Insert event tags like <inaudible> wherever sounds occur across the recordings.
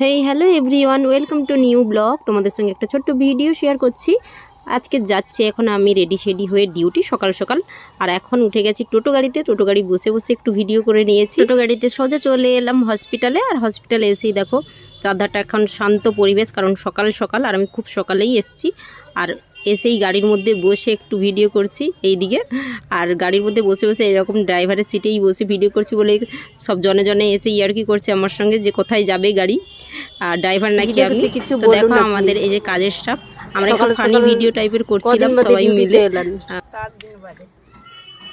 Hey hello everyone welcome to new blog তোমাদের সঙ্গে একটা ছোট্ট ভিডিও শেয়ার করছি। আজকে যাচ্ছে এখন আমি রেডি শেডি হয়ে ডিউটি সকাল সকাল। আর এখন উঠে গেছি টোটো গাড়িতে। টোটো গাড়ি বসে বসে একটু ভিডিও করে নিয়েছি। টোটো গাড়িতে সোজা চলে এলাম হসপিটালে আর হসপিটালে এসেই দেখো, চাঁদাটা এখন শান্ত পরিবেশ। কারণ সকাল সকাল, আর আমি খুব সকালেই এসেছি। আর এসেই গাড়ির মধ্যে বসে একটু ভিডিও করছি এই দিকে আর গাড়ির মধ্যে বসে বসে এরকম ড্রাইভারের সিটেই বসে ভিডিও করছি বলে সব জনে জনে এসে ইয়ার্কি করছে আমার সঙ্গে যে কোথায় যাবে গাড়ি। আর ড্রাইভার নাকি আমি? কিছু দেখো আমাদের এই যে কাজের স্টাফ আমরা একটু ফানি ভিডিও টাইপের করছিলাম সবাই মিলে। চার দিন বাদে।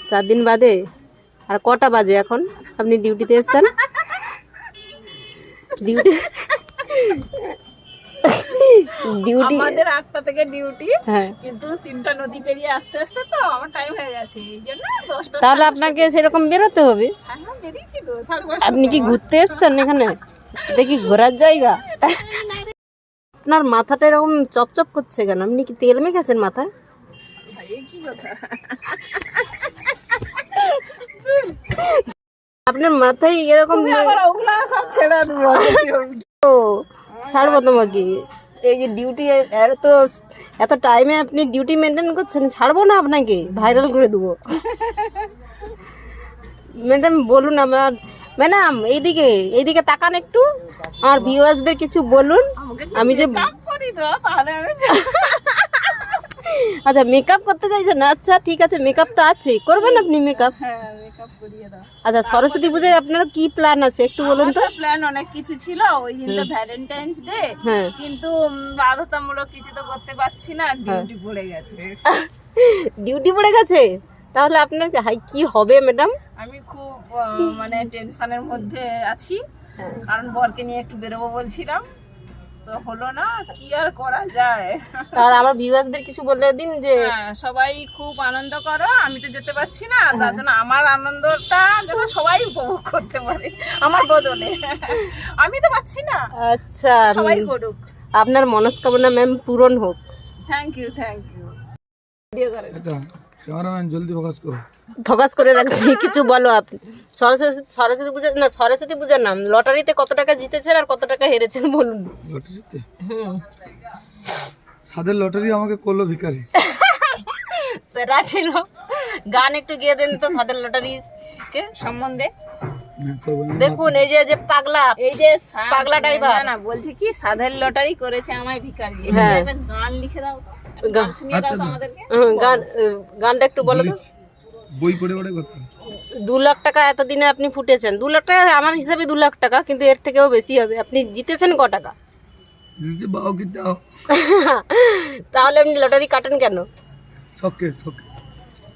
চার দিন বাদে? আর কটা বাজে এখন? আপনি ডিউটিতে এসছেন? ডিউটি ডিউটি আমাদের আটটা থেকে ডিউটি হ্যাঁ। কিন্তু তিনটা নদী পেরিয়ে আসতে আসতে তো আমার টাইম হয়ে গেছে এই জন্য দশটা তাহলে আপনাকে সেরকম বেরোতে হবে? সাড়ে নটা বেরিয়েছি তো আপনি কি ঘুরতে এসছেন এখানে? এটা কি ঘোরার জায়গা? আপনার মাথাটা এরকম চপচপ করছে কেন? আপনি কি তেল মেখেছেন মাথায়? আপনার মাথায় এরকম <laughs> ও ছাড়বো তোমাকে। এই যে ডিউটি এর তো এত টাইমে আপনি ডিউটি মেনটেন করছেন ছাড়বো না আপনাকে? ভাইরাল করে দেবো। ম্যাডাম বলুন আমার ম্যাডাম এইদিকে এইদিকে তাকান একটু। আমার ভিউয়ার্সদের কিছু বলুন। আমি যে আচ্ছা মেকআপ করতে চাইছেন? আচ্ছা ঠিক আছে মেকআপ তো আছে। করবেন আপনি মেকআপ হ্যাঁ। আচ্ছা সরস্বতী পুজোয় আপনার কি প্ল্যান আছে? একটু বলুন তো। প্ল্যান অনেক কিছু ছিল ওই দিন তো ভ্যালেন্টাইন্স ডে হ্যাঁ। কিন্তু বাধ্যতামূলক কিছু তো করতে পারছি না ডিউটি পড়ে গেছে। ডিউটি পড়ে গেছে? তাহলে আপনার কি হবে ম্যাডাম আমি খুব মানে টেনশনের মধ্যে আছি। কারণ বরকে নিয়ে একটু বেরোবো বলছিলাম। তো হলো না কি আর করা যায়? তাহলে আমার ভিউয়ার্সদের কিছু বলে দিন যে হ্যাঁ, সবাই খুব আনন্দ করো আমি তো যেতে পারছি না যার জন্য আমার আনন্দটা যেন সবাই উপভোগ করতে পারে আমার বদলে। আমি তো পাচ্ছি না। আচ্ছা সবাই করুক। আপনার মনস্কামনা ম্যাম পূরণ হোক। থ্যাংক ইউ থ্যাংক ইউ এটা ক্যামেরাম্যান জলদি ফোকাস করো। ফোকাস করে রাখছি কিছু বলো আপনি সরস্বতী সরস্বতী পূজা না সরস্বতী পূজার নাম লটারিতে কত টাকা জিতেছেন আর কত টাকা হেরেছেন বলুন। লটারিতে? সাদের লটারি আমাকে করল ভিখারি। সেটা ছিল। গান একটু গিয়ে দেন তো সাদের লটারি কে সম্বন্ধে। দেখুন এই যে যে পাগলা এই যে পাগলা driver। না, না বলছি কি সাধের লটারি করেছে আমায় ভিখারি। হ্যাঁ। গান লিখে দাও তো। গান- আচ্ছা, গানটা একটু বলো তো। বই পড়ে পড়ে করতে দু লাখ টাকা এতদিনে আপনি ফুটেছেন। দু লাখ টাকা আমার হিসাবে দু লাখ টাকা কিন্তু এর থেকেও বেশি হবে। আপনি জিতেছেন ক টাকা? তাহলে আপনি লটারি কাটেন কেন? শখে শখে।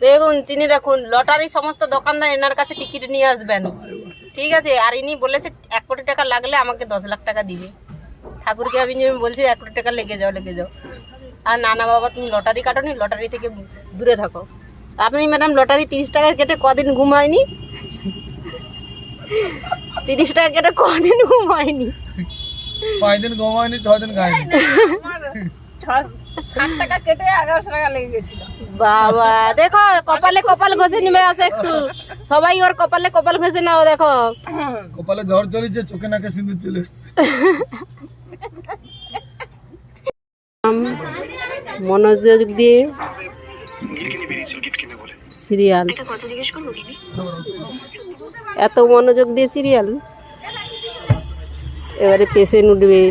দেখুন চিনি রাখুন। লটারি সমস্ত দোকানদার এনার কাছে টিকিট নিয়ে আসবেন। ঠিক আছে আর ইনি বলেছে এক কোটি টাকা লাগলে আমাকে দশ লাখ টাকা দিবে। ঠাকুরকে আমি বলছি এক কোটি টাকা লেগে যাও লেগে যাও। আর না না বাবা তুমি লটারি কাটোনি লটারি থেকে দূরে থাকো। আপনি ম্যাডাম লটারি তিরিশ টাকা কেটে কদিন ঘুমায়নি? তিরিশ টাকা কেটে কদিন ঘুমায়নি? পাঁচ দিন ঘুমায়নি ছয় টাকা কেটে এগারোশো টাকা লেগে গেছিল। বাবা দেখো কপালে কপাল ঘষে নিবে আছে একটু। সবাই ওর কপালে কপাল ঘষে নাও দেখো। কপালে ঝড় চলেছে চোখে নাকে সিঁদুর চলে এসছে। <laughs> মনোযোগ দিয়ে সিরিয়াল। এত মনোযোগ দিয়ে সিরিয়াল? এবারে পেশেন্ট উঠবে।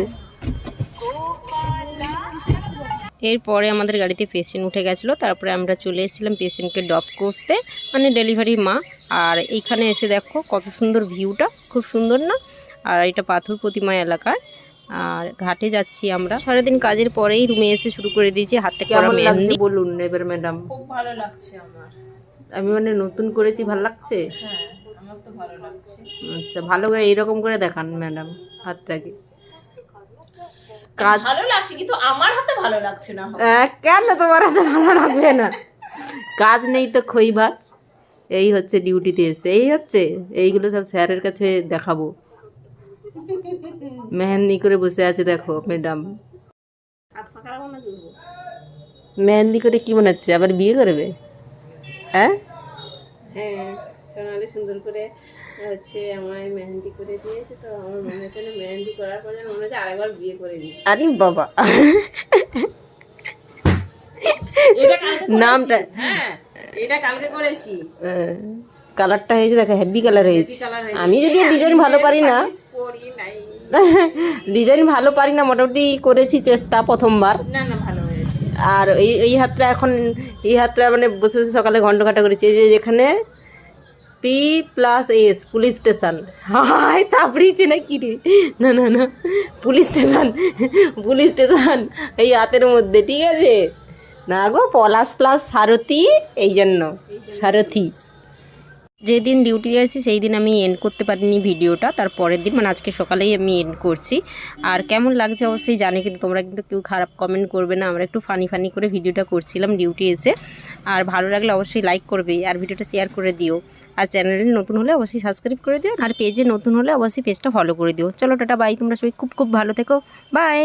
এরপরে আমাদের গাড়িতে পেশেন্ট উঠে গেছিল তারপরে আমরা চলে এসেছিলাম পেশেন্টকে ড্রপ করতে মানে ডেলিভারি মা। আর এইখানে এসে দেখো কত সুন্দর ভিউটা খুব সুন্দর না? আর এটা পাথর প্রতিমা এলাকার। আর ঘাটে যাচ্ছি আমরা। সারাদিন কাজের পরেই রুমে এসে শুরু করে দিয়েছি হাতে করা মেহেন্দি বলুন এবার ম্যাডাম? খুব ভালো লাগছে আমার। আমি মানে নতুন করেছি ভালো লাগছে? হ্যাঁ আমার তো ভালো লাগছে। আচ্ছা ভালো করে এইরকম করে দেখান ম্যাডাম হাতটাকে। কাজ ভালো লাগছে কিন্তু আমার হাতে ভালো লাগছে না। কেন তোমার হাতে ভালো লাগবে না? কাজ নেই তো খই ভাজ এই হচ্ছে ডিউটিতে এসে এই হচ্ছে এইগুলো সব স্যারের কাছে দেখাবো। মেহেন্দি করে বসে আছে দেখো ম্যাডাম না মেহেন্দি করে কি বানাচ্ছে? আবার বিয়ে করবে? হ্যাঁ? হ্যাঁ সোনালি সুন্দর করে হচ্ছে আমায় মেহেন্দি করে দিয়েছে তো আমার মনে হচ্ছে না মেহেন্দি করার পরে মনে হচ্ছে আরেকবার বিয়ে করে নিই। আরে বাবা। এটা কালকে নামটা হ্যাঁ এটা কালকে করেছি। কালারটা হয়েছে দেখো হেভি কালার হয়েছে। আমি যদি ডিজাইন ভালো পারি না পরি নাই <laughs> ডিজাইন ভালো পারি না মোটামুটি করেছি চেষ্টা প্রথমবার। না না ভালো হয়েছে। আর এই এই হাতটা এখন এই হাতটা মানে বসে বসে সকালে ঘণ্টা কাটা করেছি। এই যে যেখানে P plus S police station high তাপড়িয়েছে না কি রে? না না না পুলিশ স্টেশন পুলিশ স্টেশন এই হাতের মধ্যে ঠিক আছে? না গো পলাশ প্লাস সারথি এই জন্য সারথি। যেদিন ডিউটি দিয়েছি সেই দিন আমি এন্ড করতে পারিনি ভিডিওটা তার পরের দিন মানে আজকে সকালেই আমি এন্ড করছি। আর কেমন লাগছে অবশ্যই জানি, কিন্তু তোমরা কিন্তু কেউ খারাপ কমেন্ট করবে না। আমরা একটু ফানি ফানি করে ভিডিওটা করছিলাম ডিউটি এসে। আর ভালো লাগলে অবশ্যই লাইক করবে আর ভিডিওটা শেয়ার করে দিও। আর চ্যানেলে নতুন হলে অবশ্যই সাবস্ক্রাইব করে দিও। আর পেজে নতুন হলে অবশ্যই পেজটা ফলো করে দিও। চলো টাটা বাই তোমরা সবাই খুব খুব ভালো থেকো। বাই